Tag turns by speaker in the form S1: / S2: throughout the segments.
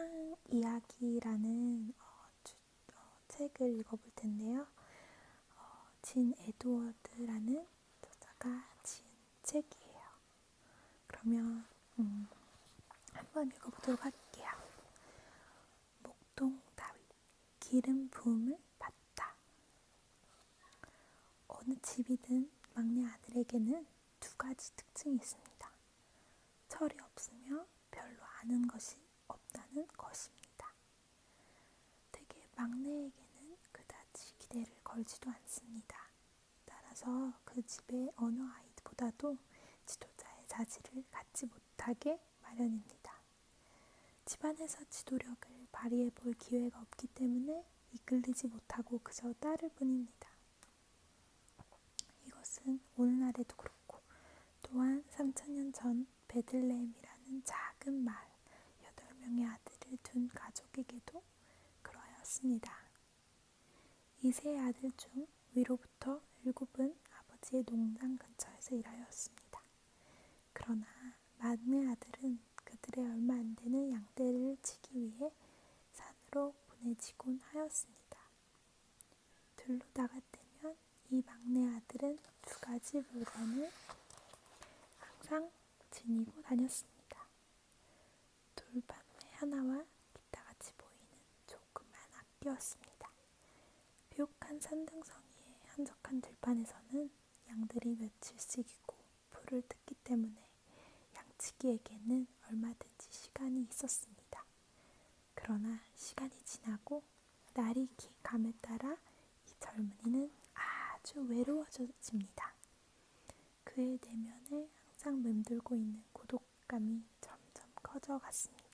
S1: 세상 이야기라는 어, 주, 어, 책을 읽어볼 텐데요. 어, 진 에드워드라는 저자가 지은 책이에요. 그러면 음, 한번 읽어보도록 할게요. 목동 다윗 기름 부음을 받다. 어느 집이든 막내 아들에게는 두 가지 특징이 있습니다. 철이 없으며 별로 아는 것이 없다는 것입니다. 되게 막내에게는 그다지 기대를 걸지도 않습니다. 따라서 그 집의 어느 아이보다도 지도자의 자질을 갖지 못하게 마련입니다. 집안에서 지도력을 발휘해 볼 기회가 없기 때문에 이끌리지 못하고 그저 따를 뿐입니다. 이것은 오늘날에도 그렇고 또한 3천년 전 베들레헴이라는 작은 마을 명의 아들을 둔 가족에게도 그러하였습니다. 이세 아들 중 위로부터 일곱은 아버지의 농장 근처에서 일하였습니다. 그러나 막내 아들은 그들의 얼마 안 되는 양떼를 치기 위해 산으로 보내지곤 하였습니다. 들로 나갈 때면 이 막내 아들은 두 가지 물건을 항상 지니고 다녔습니다. 돌판매 하나와 기타같이 보이는 조그만 악기였습니다. 비옥한 산등성이의 한적한 들판에서는 양들이 며칠씩 있고 풀을 뜯기 때문에 양치기에게는 얼마든지 시간이 있었습니다. 그러나 시간이 지나고 날이 감에 따라 이 젊은이는 아주 외로워집니다. 그의 내면에 항상 맴돌고 있는 고독감이 점점 커져갔습니다.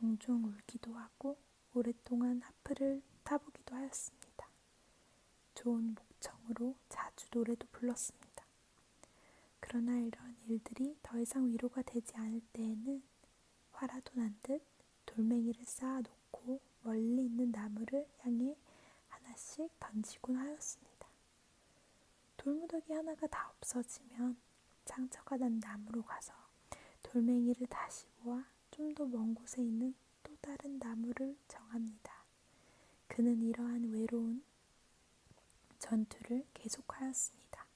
S1: 종종 울기도 하고 오랫동안 하프를 타보기도 하였습니다. 좋은 목청으로 자주 노래도 불렀습니다. 그러나 이런 일들이 더 이상 위로가 되지 않을 때에는 화라도 난 듯 돌멩이를 쌓아놓고 멀리 있는 나무를 향해 하나씩 던지곤 하였습니다. 돌무더기 하나가 다 없어지면 상처가 난 나무로 가서 돌멩이를 다시 모아 좀 더 먼 곳에 있는 또 다른 나무를 정합니다. 그는 이러한 외로운 전투를 계속하였습니다.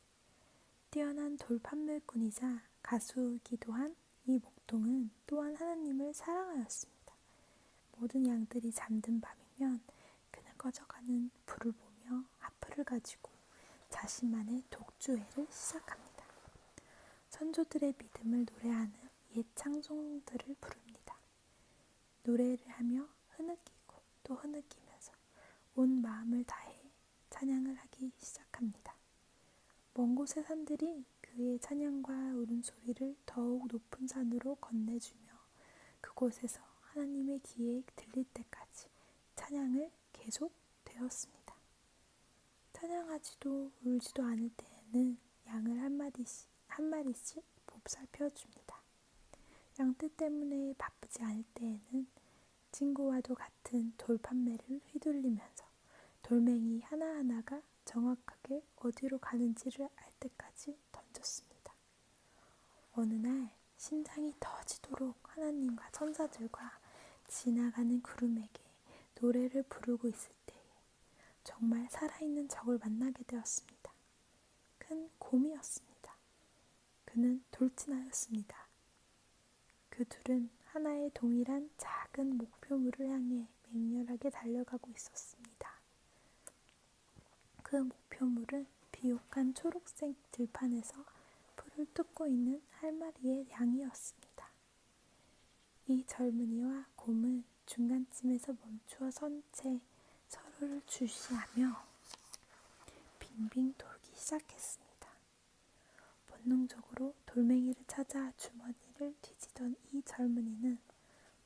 S1: 뛰어난 돌판매꾼이자 가수이기도 한 이 목동은 또한 하나님을 사랑하였습니다. 모든 양들이 잠든 밤이면 그는 꺼져가는 불을 보며 하프를 가지고 자신만의 독주회를 시작합니다. 선조들의 믿음을 노래하는 옛 창송들을 부릅니다. 노래를 하며 흐느끼고 또 흐느끼면서 온 마음을 다해 찬양을 하기 시작합니다. 먼 곳의 산들이 그의 찬양과 울음소리를 더욱 높은 산으로 건네주며 그곳에서 하나님의 귀에 들릴 때까지 찬양을 계속 되었습니다. 찬양하지도 울지도 않을 때에는 양을 한 마디씩, 한 마리씩 봅살펴 줍니다. 양떼 때문에 바쁘지 않을 때에는 친구와도 같은 돌 판매를 휘둘리면서 돌멩이 하나하나가 정확하게 어디로 가는지를 알 때까지 던졌습니다. 어느 날 심장이 터지도록 하나님과 천사들과 지나가는 구름에게 노래를 부르고 있을 때에 정말 살아있는 적을 만나게 되었습니다. 큰 곰이었습니다. 그는 돌진하였습니다. 그 둘은 하나의 동일한 작은 목표물을 향해 맹렬하게 달려가고 있었습니다. 그 목표물은 비옥한 초록색 들판에서 풀을 뜯고 있는 할 마리의 양이었습니다. 이 젊은이와 곰은 중간쯤에서 멈추어 선 채 서로를 주시하며 빙빙 돌기 시작했습니다. 본능적으로 돌멩이를 찾아 이 젊은이는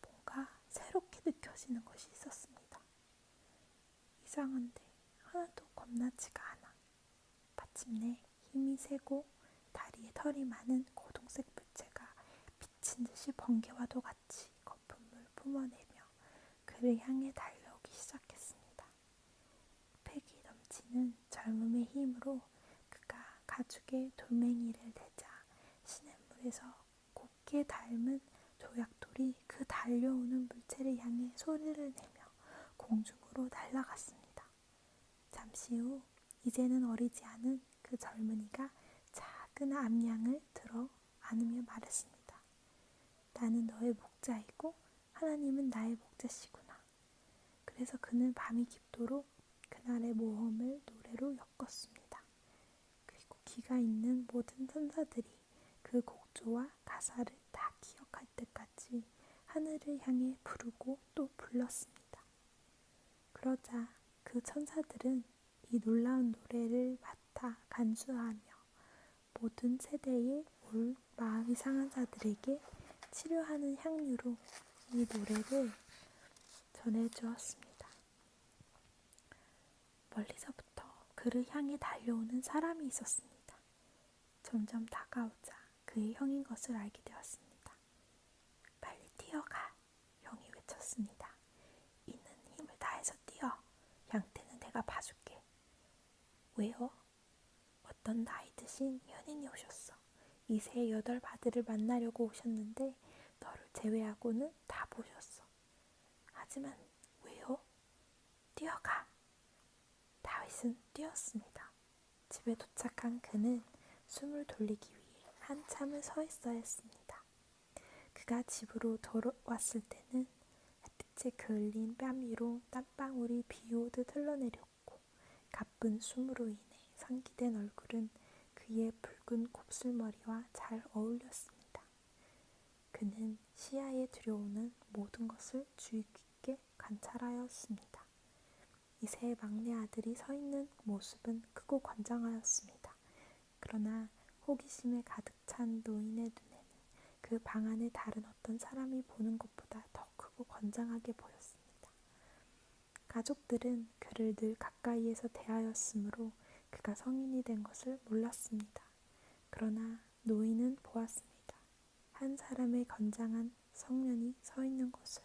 S1: 뭔가 새롭게 느껴지는 것이 있었습니다. 이상한데 하나도 겁나지가 않아. 마침내 힘이 세고 다리에 털이 많은 고동색 물체가 미친 듯이 번개와도 같이 거품을 뿜어내며 그를 향해 달려오기 시작했습니다. 패기 넘치는 젊음의 힘으로 그가 가죽에 돌멩이를 대자 시냇물에서 곱게 닮은 조약돌이 그 달려오는 물체를 향해 소리를 내며 공중으로 날아갔습니다. 잠시 후 이제는 어리지 않은 그 젊은이가 작은 암양을 들어 안으며 말했습니다. 나는 너의 목자이고 하나님은 나의 목자시구나. 그래서 그는 밤이 깊도록 그날의 모험을 노래로 엮었습니다. 그리고 기가 있는 모든 천사들이 그 곡조와 가사를 다 기억 할 때까지 하늘을 향해 부르고 또 불렀습니다. 그러자 그 천사들은 이 놀라운 노래를 맡아 간수하며 모든 세대의 올 마음이 상한 자들에게 치료하는 향유로 이 노래를 전해주었습니다. 멀리서부터 그를 향해 달려오는 사람이 있었습니다. 점점 다가오자 그의 형인 것을 알게 되었습니다. 뛰어가! 형이 외쳤습니다. 있는 힘을 다해서 뛰어! 양떼는 내가 봐줄게. 왜요? 어떤 나이 드신 현인이 오셨어. 이세 여덟 아들을 만나려고 오셨는데 너를 제외하고는 다 보셨어. 하지만 왜요? 뛰어가! 다윗은 뛰었습니다. 집에 도착한 그는 숨을 돌리기 위해 한참을 서 있어야 했습니다. 그가 집으로 돌아왔을 때는 햇빛에 그을린 뺨 위로 땀방울이 비 오듯 흘러내렸고 가쁜 숨으로 인해 상기된 얼굴은 그의 붉은 곱슬머리와 잘 어울렸습니다. 그는 시야에 들여오는 모든 것을 주의 깊게 관찰하였습니다. 이세 막내 아들이 서 있는 모습은 크고 건장하였습니다. 그러나 호기심에 가득 찬 노인의 눈에는 그 방 안에 다른 어떤 사람이 보는 것보다 더 크고 건장하게 보였습니다. 가족들은 그를 늘 가까이에서 대하였으므로 그가 성인이 된 것을 몰랐습니다. 그러나 노인은 보았습니다. 한 사람의 건장한 성년이 서 있는 것을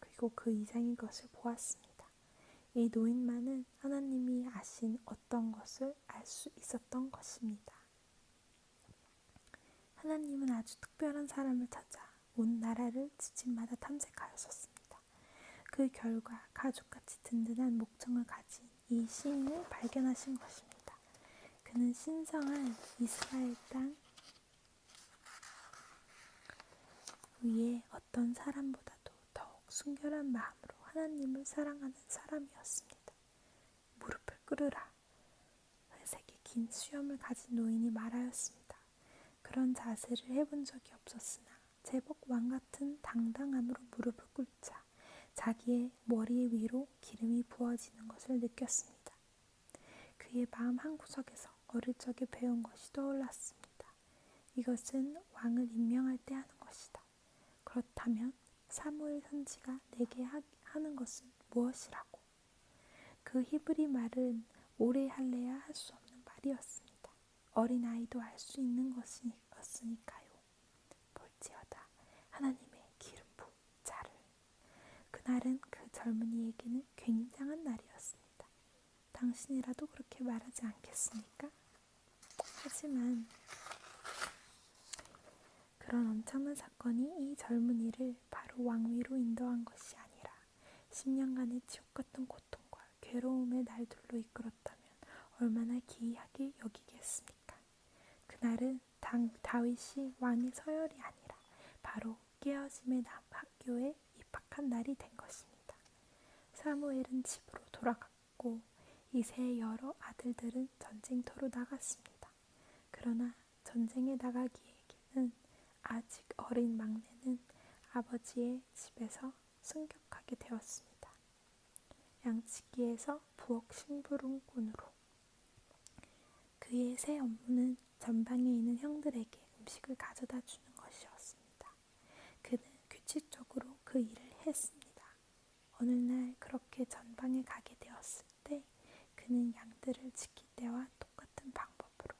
S1: 그리고 그 이상인 것을 보았습니다. 이 노인만은 하나님이 아신 어떤 것을 알 수 있었던 것입니다. 하나님은 아주 특별한 사람을 찾아 온 나라를 집집마다 탐색하였었습니다. 그 결과 가족같이 든든한 목청을 가진 이 시인을 발견하신 것입니다. 그는 신성한 이스라엘 땅 위에 어떤 사람보다도 더욱 순결한 마음으로 하나님을 사랑하는 사람이었습니다. 무릎을 꿇으라. 회색의 긴 수염을 가진 노인이 말하였습니다. 그런 자세를 해본 적이 없었으나 제법 왕 같은 당당함으로 무릎을 꿇자 자기의 머리 위로 기름이 부어지는 것을 느꼈습니다. 그의 마음 한구석에서 어릴 적에 배운 것이 떠올랐습니다. 이것은 왕을 임명할 때 하는 것이다. 그렇다면 사무엘 선지가 내게 하는 것은 무엇이라고? 그 히브리 말은 오래 할래야 할 수 없는 말이었습니다. 어린아이도 알 수 있는 것이었으니까요. 볼지어다 하나님의 기름 부 자를. 그날은 그 젊은이에게는 굉장한 날이었습니다. 당신이라도 그렇게 말하지 않겠습니까? 하지만 그런 엄청난 사건이 이 젊은이를 바로 왕위로 인도한 것이 아니라 10년간의 지옥 같은 고통과 괴로움의 날들로 이끌었다면 얼마나 기이하게 여기겠습니까? 그날은 당 다윗이 왕의 서열이 아니라 바로 깨어짐의 남 학교에 입학한 날이 된 것입니다. 사무엘은 집으로 돌아갔고 이세의 여러 아들들은 전쟁터로 나갔습니다. 그러나 전쟁에 나가기에는 아직 어린 막내는 아버지의 집에서 승격하게 되었습니다. 양치기에서 부엌 심부름꾼으로 그의 새 업무는 전방에 있는 형들에게 음식을 가져다 주는 것이었습니다. 그는 규칙적으로 그 일을 했습니다. 어느 날 그렇게 전방에 가게 되었을 때 그는 양들을 지킬 때와 똑같은 방법으로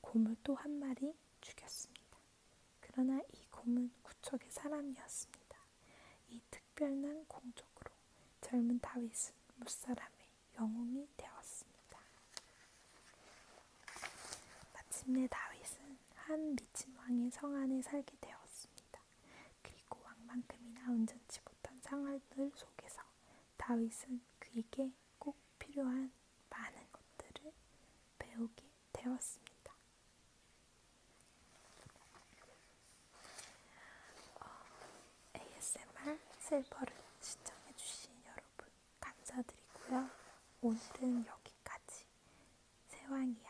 S1: 곰을 또 한 마리 죽였습니다. 그러나 이 곰은 구척의 사람이었습니다. 이 특별한 공적으로 젊은 다윗은 무사람의 영웅이 되었습니다. 마침내 다윗은 한 미친 왕의 성 안에 살게 되었습니다. 그리고 왕만큼이나 온전치 다윗은 그에게 꼭 필요한 많은 것들을 배우게 되었습니다. ASMR 실버를 시청해주신 여러분 감사드리고요. 오늘은 여기까지 세왕 이야기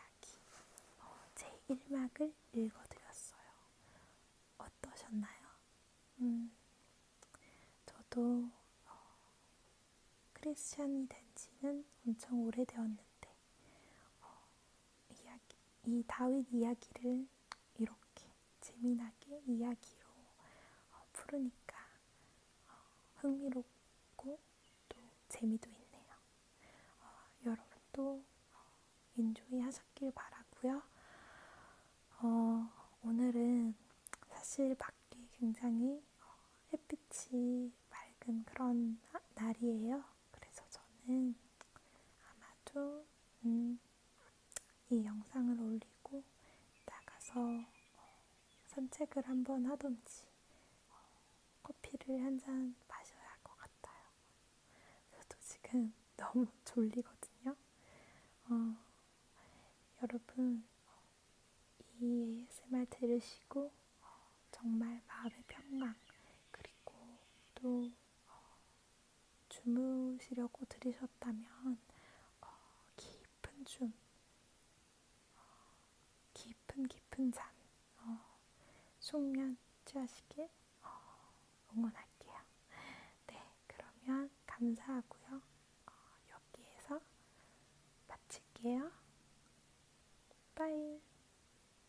S1: 어, 제 1막을 읽어드렸어요. 어떠셨나요? 음, 저도 어, 크리스찬이 된 지는 엄청 오래되었는데 어, 이야기, 이 다윗 이야기를 이렇게 재미나게 이야기로 어, 풀으니까 어, 흥미롭고 또 재미도 있네요. 어, 여러분도 어, 인조이 하셨길 바라고요. 어, 오늘은 사실 밖에 굉장히 어, 햇빛이 맑은 그런 하- 날이에요. 그래서 저는 아마도 음, 이 영상을 올리고 나가서 어, 산책을 한번 하던지 어, 커피를 한 잔 마셔야 할 것 같아요. 저도 지금 너무 졸리거든요. 어, 여러분 어, 이 ASMR 들으시고 어, 정말 마음의 평강 그리고 또 어, 주무시려고 들으셨다면 어, 깊은 줌 어, 깊은 깊은 잠 어, 숙면 취하시길 어, 응원할게요. 네, 그러면 감사하고요. 어, 여기에서 마칠게요. 빠이.